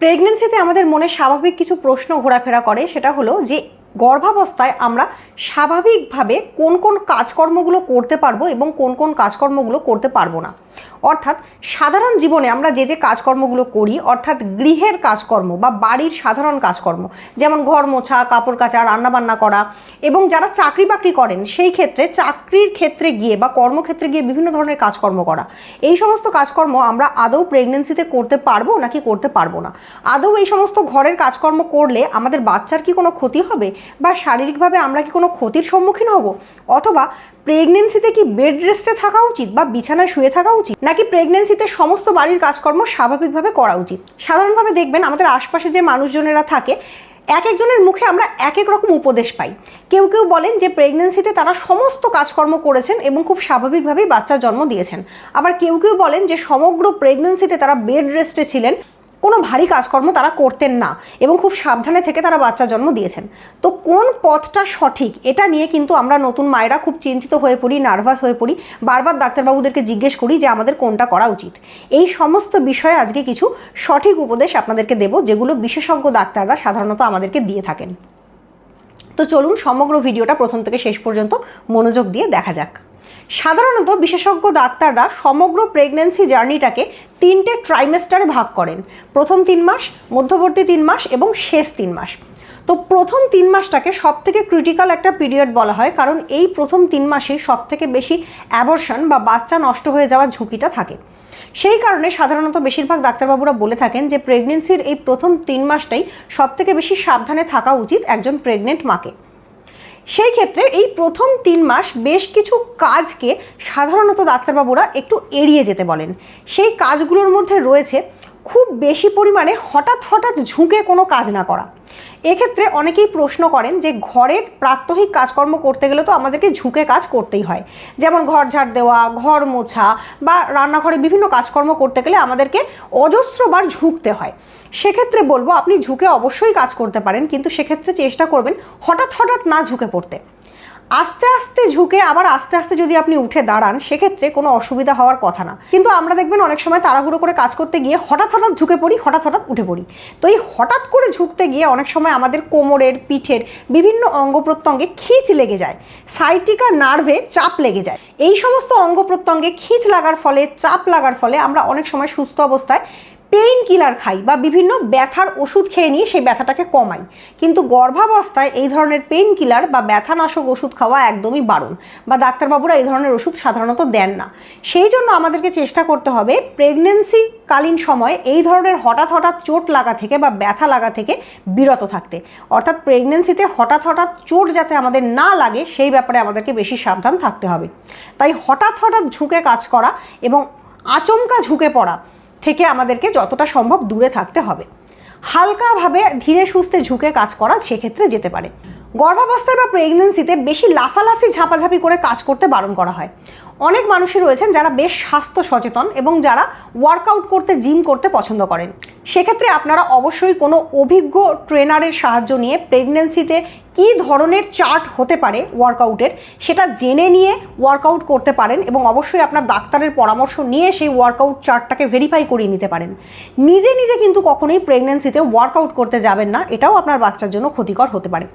প্রেগনেন্সিতে আমাদের মনে স্বাভাবিক কিছু প্রশ্ন ঘোরাফেরা করে সেটা হলো যে গর্ভাবস্থায় আমরা স্বাভাবিকভাবে কোন কোন কাজকর্মগুলো করতে পারব এবং কোন কোন কাজকর্মগুলো করতে পারব না। অর্থাৎ সাধারণ জীবনে আমরা যে যে কাজকর্মগুলো করি, অর্থাৎ গৃহের কাজকর্ম বা বাড়ির সাধারণ কাজকর্ম, যেমন ঘর মোছা, কাপড় কাচা, রান্নাবান্না করা এবং যারা চাকরি বাকরি করেন, সেই ক্ষেত্রে চাকরির ক্ষেত্রে গিয়ে বা কর্মক্ষেত্রে গিয়ে বিভিন্ন ধরনের কাজকর্ম করা। এই সমস্ত কাজকর্ম আমরা আদৌ প্রেগনেন্সিতে করতে পারব নাকি করতে পারব না? আদৌ এই সমস্ত ঘরের কাজকর্ম করলে আমাদের বাচ্চার কি কোনো ক্ষতি হবে বা শারীরিকভাবে আমরা কি কোনো ক্ষতির সম্মুখীন হব? অথবা প্রেগনেন্সিতে কি বেড রেস্টে থাকা উচিত বা বিছানায় শুয়ে থাকা উচিত? নাকি প্রেগনেন্সিতে সমস্ত বাড়ির কাজকর্ম স্বাভাবিকভাবে করা উচিত? সাধারণভাবে দেখবেন আমাদের আশপাশে যে মানুষজনেরা থাকে, এক একজনের মুখে আমরা এক এক রকম উপদেশ পাই। কেউ কেউ বলেন যে প্রেগনেন্সিতে তারা সমস্ত কাজকর্ম করেছেন এবং খুব স্বাভাবিকভাবেই বাচ্চা জন্ম দিয়েছেন। আবার কেউ কেউ বলেন যে সমগ্র প্রেগনেন্সিতে তারা বেড রেস্টে ছিলেন কোনো ভারী কাজকর্ম তারা করতেন না এবং খুব সাবধানে থেকে তারা বাচ্চা জন্ম দিয়েছেন। তো কোন পথটা সঠিক এটা নিয়ে কিন্তু আমরা নতুন মায়েরা খুব চিন্তিত হয়ে পড়ি নার্ভাস হয়ে পড়ি। বারবার ডাক্তারবাবুদেরকে জিজ্ঞেস করি যে আমাদের কোনটা করা উচিত। এই সমস্ত বিষয়ে আজকে কিছু সঠিক উপদেশ আপনাদেরকে দেব, যেগুলো বিশেষজ্ঞ ডাক্তাররা সাধারণত আমাদেরকে দিয়ে থাকেন। তো চলুন সমগ্র ভিডিওটা প্রথম থেকে শেষ পর্যন্ত মনোযোগ দিয়ে দেখা যাক। সাধারণত বিশেষজ্ঞ ডাক্তাররা সমগ্র প্রেগন্যান্সি জার্নিটাকে তিনটে ট্রাইমেস্টারে ভাগ করেন। প্রথম তিন মাস, মধ্যবর্তী তিন মাস এবং শেষ তিন মাস। তো প্রথম তিন মাসটাকে সব থেকে ক্রিটিক্যাল একটা পিরিয়ড বলা হয়, কারণ এই প্রথম তিন মাসেই সব থেকে বেশি অ্যাবর্শন বা বাচ্চা নষ্ট হয়ে যাওয়ার ঝুঁকিটা থাকে। সেই কারণে সাধারণত বেশিরভাগ ডাক্তারবাবুরা বলে থাকেন যে প্রেগনেন্সির এই প্রথম তিন মাসটাই সব থেকে বেশি সাবধানে থাকা উচিত একজন প্রেগনেন্ট মাকে। সেই ক্ষেত্রে এই প্রথম তিন মাস বেশ কিছু কাজকে সাধারণত ডাক্তারবাবুরা একটু এড়িয়ে যেতে বলেন। সেই কাজগুলোর মধ্যে রয়েছে খুব বেশি পরিমাণে হঠাৎ হঠাৎ ঝুঁকে কোনো কাজ না করা। এক্ষেত্রে অনেকেই প্রশ্ন করেন যে ঘরের প্রাত্যহিক কাজকর্ম করতে গেলে তো আমাদেরকে ঝুঁকে কাজ করতেই হয়। যেমন ঘর ঝাড় দেওয়া, ঘর মোছা বা রান্নাঘরে বিভিন্ন কাজকর্ম করতে গেলে আমাদেরকে অজস্রবার ঝুঁকতে হয়। সেক্ষেত্রে বলব, আপনি ঝুঁকে অবশ্যই কাজ করতে পারেন, কিন্তু সেক্ষেত্রে চেষ্টা করবেন হঠাৎ হঠাৎ না ঝুঁকে পড়তে। আস্তে আস্তে ঝুঁকে আবার আস্তে আস্তে যদি আপনি উঠে দাঁড়ান, সেক্ষেত্রে কোনো অসুবিধা হওয়ার কথা না। কিন্তু আমরা দেখবেন অনেক সময় তাড়াহুড়ো করে কাজ করতে গিয়ে হঠাৎ হঠাৎ ঝুঁকে পড়ি, হঠাৎ হঠাৎ উঠে পড়ি। তো এই হঠাৎ করে ঝুঁকতে গিয়ে অনেক সময় আমাদের কোমরের, পিঠের বিভিন্ন অঙ্গ প্রত্যঙ্গে খিঁচ লেগে যায়। সাইটিকা নার্ভে চাপ লেগে যায়। এই সমস্ত অঙ্গ প্রত্যঙ্গে খিঁচ লাগার ফলে, চাপ লাগার ফলে আমরা অনেক সময় সুস্থ অবস্থায় পেইন কিলার খাই বা বিভিন্ন ব্যথার ওষুধ খেয়ে নিয়ে সেই ব্যথাটাকে কমাই। কিন্তু গর্ভাবস্থায় এই ধরনের পেইন কিলার বা ব্যথানাশক ওষুধ খাওয়া একদমই বারণ বা ডাক্তারবাবুরা এই ধরনের ওষুধ সাধারণত দেন না। সেই জন্য আমাদেরকে চেষ্টা করতে হবে প্রেগনেন্সি কালীন সময়ে এই ধরনের হঠাৎ হঠাৎ চোট লাগা থেকে বা ব্যথা লাগা থেকে বিরত থাকতে। অর্থাৎ প্রেগনেন্সিতে হঠাৎ হঠাৎ চোট যাতে আমাদের না লাগে সেই ব্যাপারে আমাদেরকে বেশি সাবধান থাকতে হবে। তাই হঠাৎ হঠাৎ ঝুঁকে কাজ করা এবং আচমকা ঝুঁকে পড়া থেকে আমাদেরকে যতটা সম্ভব দূরে থাকতে হবে। হালকাভাবে ধীরে সুস্থে ঝুঁকে কাজ করা সেক্ষেত্রে যেতে পারে। গর্ভাবস্থায় বা প্রেগনেন্সিতে বেশি লাফালাফি, ঝাপাঝাপি করে কাজ করতে বারণ করা হয়। অনেক মানুষই রয়েছেন যারা বেশ স্বাস্থ্য সচেতন এবং যারা ওয়ার্কআউট করতে জিম করতে পছন্দ করেন। সেক্ষেত্রে আপনারা অবশ্যই কোনো অভিজ্ঞ ট্রেনারের সাহায্য নিয়ে প্রেগনেন্সিতে কী ধরনের চার্ট হতে পারে ওয়ার্কআউটের সেটা জেনে নিয়ে ওয়ার্কআউট করতে পারেন এবং অবশ্যই আপনার ডাক্তারের পরামর্শ নিয়ে সেই ওয়ার্কআউট চার্টটাকে ভেরিফাই করিয়ে নিতে পারেন। নিজে নিজে কিন্তু কখনোই প্রেগনেন্সিতে ওয়ার্কআউট করতে যাবেন না, এটাও আপনার বাচ্চার জন্য ক্ষতিকর হতে পারে।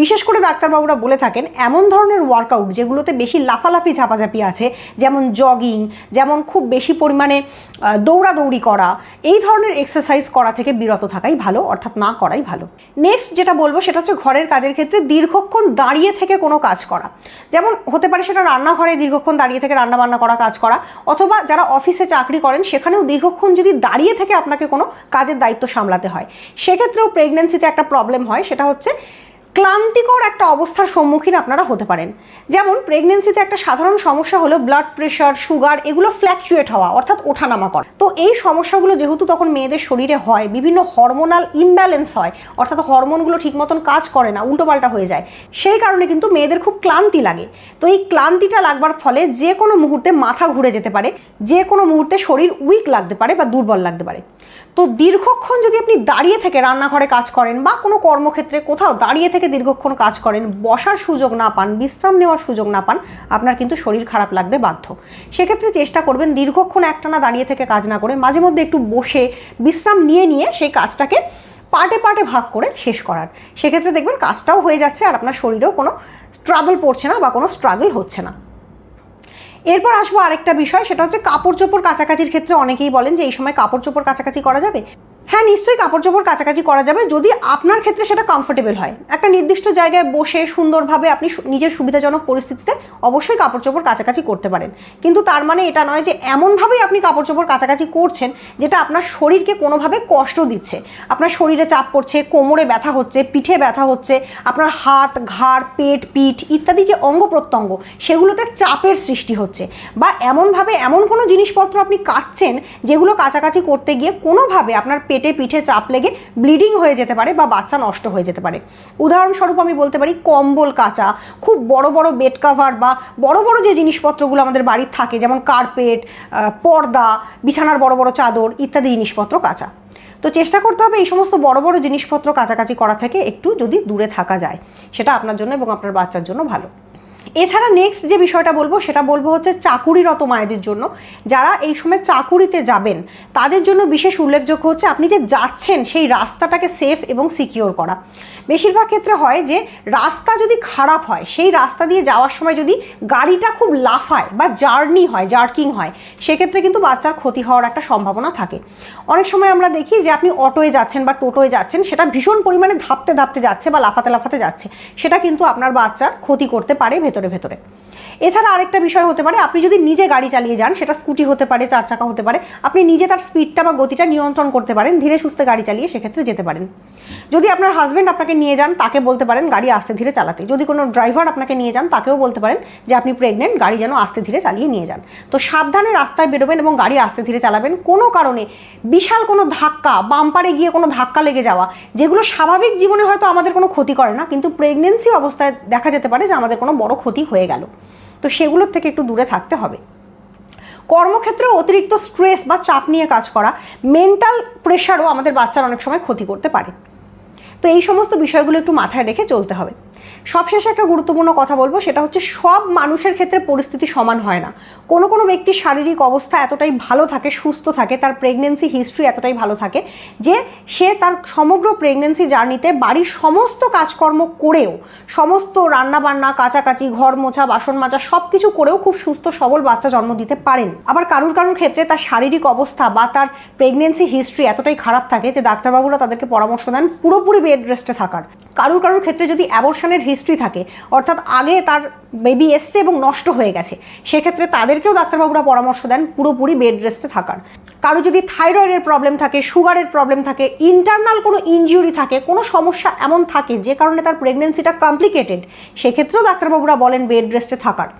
বিশেষ করে ডাক্তারবাবুরা বলে থাকেন, এমন ধরনের ওয়ার্কআউট যেগুলোতে বেশি লাফালাফি ঝাপাঝাপি আছে, যেমন জগিং যেমন খুব বেশি পরিমাণে দৌড়াদৌড়ি করা, এই ধরনের এক্সারসাইজ করা থেকে বিরত থাকাই ভালো, অর্থাৎ না করাই ভালো। নেক্সট যেটা বলব সেটা হচ্ছে ঘরের কাজের ক্ষেত্রে দীর্ঘক্ষণ দাঁড়িয়ে থেকে কোনো কাজ করা। যেমন হতে পারে সেটা রান্নাঘরে দীর্ঘক্ষণ দাঁড়িয়ে থেকে রান্না বান্না করা, কাজ করা, অথবা যারা অফিসে চাকরি করেন, সেখানেও দীর্ঘক্ষণ যদি দাঁড়িয়ে থেকে আপনাকে কোনো কাজের দায়িত্ব সামলাতে হয়। সেক্ষেত্রেও প্রেগনেন্সিতে একটা প্রবলেম হয়, সেটা হচ্ছে ক্লান্তিকর একটা অবস্থার সম্মুখীন আপনারা হতে পারেন। যেমন প্রেগনেন্সিতে একটা সাধারণ সমস্যা হলো ব্লাড প্রেশার সুগার এগুলো ফ্ল্যাকচুয়েট হওয়া, অর্থাৎ ওঠানামা করা। তো এই সমস্যাগুলো যেহেতু তখন মেয়েদের শরীরে হয়, বিভিন্ন হরমোনাল ইমব্যালেন্স হয়, অর্থাৎ হরমোনগুলো ঠিক মতন কাজ করে না, উল্টোপাল্টা হয়ে যায়, সেই কারণে কিন্তু মেয়েদের খুব ক্লান্তি লাগে। তো এই ক্লান্তিটা লাগবার ফলে যে কোনো মুহূর্তে মাথা ঘুরে যেতে পারে, যে কোনো মুহূর্তে শরীর উইক লাগতে পারে বা দুর্বল লাগতে পারে। তো দীর্ঘক্ষণ যদি আপনি দাঁড়িয়ে থেকে রান্নাঘরে কাজ করেন বা কোনো কর্মক্ষেত্রে কোথাও দাঁড়িয়ে থেকে দীর্ঘক্ষণ কাজ করেন, বসার সুযোগ না পান, বিশ্রাম নেওয়ার সুযোগ না পান, আপনার কিন্তু শরীর খারাপ লাগতে বাধ্য। সেক্ষেত্রে চেষ্টা করবেন দীর্ঘক্ষণ একটানা দাঁড়িয়ে থেকে কাজ না করে, মাঝে মধ্যে একটু বসে বিশ্রাম নিয়ে নিয়ে সেই কাজটাকে পার্টে পার্টে ভাগ করে শেষ করার। সেক্ষেত্রে দেখবেন কাজটাও হয়ে যাচ্ছে আর আপনার শরীরেও কোনো ট্রাবল পড়ছে না বা কোনো স্ট্রাগল হচ্ছে না। এরপর আসব আরেকটা বিষয়, সেটা হচ্ছে কাপড় চোপড় কাছাকাছির ক্ষেত্রে অনেকেই বলেন যে এই সময় কাপড় চোপড় কাছাকাছি করা যাবে। হ্যাঁ নিশ্চয়ই কাপড় চোপড় কাছাকাছি করা যাবে। যদি আপনার ক্ষেত্রে সেটা কমফোর্টেবল হয়। একটা নির্দিষ্ট জায়গায় বসে সুন্দরভাবে আপনি নিজের সুবিধাজনক পরিস্থিতিতে অবশ্যই কাপড় চোপড় কাছাকাছি করতে পারেন। কিন্তু তার মানে এটা নয় যে এমনভাবেই আপনি কাপড় চোপড় কাছাকাছি করছেন যেটা আপনার শরীরকে কোনোভাবে কষ্ট দিচ্ছে। আপনার শরীরে চাপ পড়ছে, কোমরে ব্যথা হচ্ছে, পিঠে ব্যথা হচ্ছে, আপনার হাত, ঘাড়, পেট, পিঠ ইত্যাদি যে অঙ্গ প্রত্যঙ্গ, সেগুলোতে চাপের সৃষ্টি হচ্ছে। বা এমনভাবে এমন কোনো জিনিসপত্র আপনি কাটছেন যেগুলো কাছাকাছি করতে গিয়ে কোনোভাবে আপনার পেটে পিঠে চাপ লেগে ব্লিডিং হয়ে যেতে পারে বা বাচ্চা নষ্ট হয়ে যেতে পারে। উদাহরণস্বরূপ আমি বলতে পারি কম্বল কাঁচা, খুব বড় বড় বেড কাভার বা বড় বড় যে জিনিসপত্রগুলো আমাদের বাড়ির থাকে, যেমন কার্পেট পর্দা, বিছানার বড় বড় চাদর ইত্যাদি জিনিসপত্র কাঁচা। তো চেষ্টা করতে হবে এই সমস্ত বড় বড় জিনিসপত্র কাছাকাছি করা থেকে একটু যদি দূরে থাকা যায়, সেটা আপনার জন্য এবং আপনার বাচ্চার জন্য ভালো। এছাড়া নেক্সট যে বিষয়টা বলব, সেটা বলব হচ্ছে চাকুরিরত মায়েদের জন্য। যারা এই সময় চাকুরিতে যাবেন, তাদের জন্য বিশেষ উল্লেখযোগ্য হচ্ছে আপনি যে যাচ্ছেন, সেই রাস্তাটাকে সেফ এবং সিকিওর করা। বেশিরভাগ ক্ষেত্রে হয় যে রাস্তা যদি খারাপ হয়, সেই রাস্তা দিয়ে যাওয়ার সময় যদি গাড়িটা খুব লাফায় বা জার্নি হয়, জার্কিং হয়, সেক্ষেত্রে কিন্তু বাচ্চার ক্ষতি হওয়ার একটা সম্ভাবনা থাকে। অনেক সময় আমরা দেখি যে আপনি অটোয়ে যাচ্ছেন বা টোটোয় যাচ্ছেন, সেটা ভীষণ পরিমাণে ধাপতে ধাপতে যাচ্ছে বা লাফাতে লাফাতে যাচ্ছে, সেটা কিন্তু আপনার বাচ্চার ক্ষতি করতে পারে ভেতরে ভেতরে। এছাড়া আরেকটা বিষয় হতে পারে, আপনি যদি নিজে গাড়ি চালিয়ে যান, সেটা স্কুটি হতে পারে, চার চাকা হতে পারে, আপনি নিজে তার স্পিডটা বা গতিটা নিয়ন্ত্রণ করতে পারেন, ধীরে সুস্থে গাড়ি চালিয়ে সেক্ষেত্রে যেতে পারেন। যদি আপনার হাজব্যান্ড আপনাকে নিয়ে যান, তাকে বলতে পারেন গাড়ি আস্তে ধীরে চালাতে। যদি কোনো ড্রাইভার আপনাকে নিয়ে যান, তাকেও বলতে পারেন যে আপনি প্রেগনেন্ট গাড়ি যেন আস্তে ধীরে চালিয়ে নিয়ে যান। তো সাবধানে রাস্তায় বেরোবেন এবং গাড়ি আস্তে ধীরে চালাবেন। কোনো কারণে বিশাল কোনো ধাক্কা, বাম্পারে গিয়ে কোনো ধাক্কা লেগে যাওয়া, যেগুলো স্বাভাবিক জীবনে হয়তো আমাদের কোনো ক্ষতি করে না, কিন্তু প্রেগনেন্সি অবস্থায় দেখা যেতে পারে যে আমাদের কোনো বড় ক্ষতি হয়ে গেল। তো সেগুলোর থেকে একটু দূরে থাকতে হবে। কর্মক্ষেত্রে অতিরিক্ত স্ট্রেস বা চাপ নিয়ে কাজ করা, মেন্টাল প্রেশারও আমাদের বাচ্চার অনেক সময় ক্ষতি করতে পারে। তো এই সমস্ত বিষয়গুলো একটু মাথায় রেখে চলতে হবে। সবশেষে একটা গুরুত্বপূর্ণ কথা বলব, সেটা হচ্ছে সব মানুষের ক্ষেত্রে পরিস্থিতি সমান হয় না। কোনো কোনো ব্যক্তির শারীরিক অবস্থা এতটাই ভালো থাকে, সুস্থ থাকে, তার প্রেগনেন্সি হিস্ট্রি এতটাই ভালো থাকে যে সে তার সমগ্র প্রেগনেন্সি জার্নিতে বাড়ির সমস্ত কাজকর্ম করেও, সমস্ত রান্নাবান্না, কাচাকাচি, ঘর মোছা, বাসন মাজা সব কিছু করেও খুব সুস্থ, সবল বাচ্চা জন্ম দিতে পারেন। আবার কারুর কারুর ক্ষেত্রে তার শারীরিক অবস্থা বা তার প্রেগনেন্সি হিস্ট্রি এতটাই খারাপ থাকে যে ডাক্তারবাবুরা তাদেরকে পরামর্শ দেন পুরোপুরি বেড রেস্টে থাকার। কারুর কারুর ক্ষেত্রে যদি অ্যাবর্শনের হিস্ট্রি থাকে। অর্থাৎ আগে তার বেবি এসছে এবং নষ্ট হয়ে গেছে। সেক্ষেত্রে তাদেরকেও ডাক্তারবাবুরা পরামর্শ দেন পুরোপুরি বেড রেস্টে থাকার। কারও যদি থাইরয়েডের প্রবলেম থাকে সুগারের প্রবলেম থাকে ইন্টারনাল কোনো ইনজিউরি থাকে, কোনো সমস্যা এমন থাকে যে কারণে তার প্রেগনেন্সিটা কমপ্লিকেটেড সেক্ষেত্রেও ডাক্তারবাবুরা বলেন বেড রেস্টে থাকার।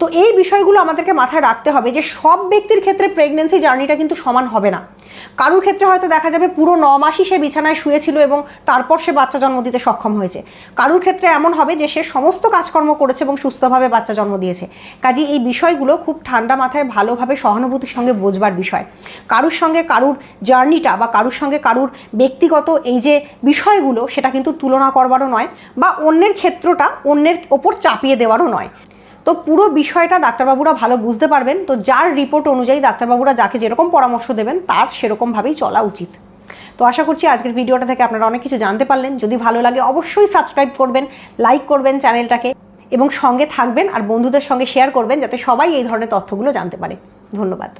তো এই বিষয়গুলো আমাদেরকে মাথায় রাখতে হবে যে সব ব্যক্তির ক্ষেত্রে প্রেগনেন্সি জার্নিটা কিন্তু সমান হবে না। কারুর ক্ষেত্রে হয়তো দেখা যাবে পুরো ন মাসই সে বিছানায় শুয়েছিল এবং তারপর সে বাচ্চা জন্ম দিতে সক্ষম হয়েছে। কারুর ক্ষেত্রে এমন হবে যে সে সমস্ত কাজকর্ম করেছে এবং সুস্থভাবে বাচ্চা জন্ম দিয়েছে। কাজে এই বিষয়গুলো খুব ঠান্ডা মাথায় ভালোভাবে সহানুভূতির সঙ্গে বোঝবার বিষয়। কারুর সঙ্গে কারুর জার্নিটা বা কারুর সঙ্গে কারুর ব্যক্তিগত এই যে বিষয়গুলো, সেটা কিন্তু তুলনা করবারও নয় বা অন্যের ক্ষেত্রটা অন্যের ওপর চাপিয়ে দেওয়ারও নয়। তো পুরো বিষয়টা ডাক্তারবাবুরা ভালো বুঝতে পারবেন। তো যার রিপোর্ট অনুযায়ী ডাক্তারবাবুরা যাকে যেরকম পরামর্শ দেবেন, তার সেরকমভাবেই চলা উচিত। তো আশা করছি আজকের ভিডিওটা থেকে আপনারা অনেক কিছু জানতে পারলেন। যদি ভালো লাগে অবশ্যই সাবস্ক্রাইব করবেন লাইক করবেন চ্যানেলটাকে এবং সঙ্গে থাকবেন আর বন্ধুদের সঙ্গে শেয়ার করবেন যাতে সবাই এই ধরনের তথ্যগুলো জানতে পারে। ধন্যবাদ।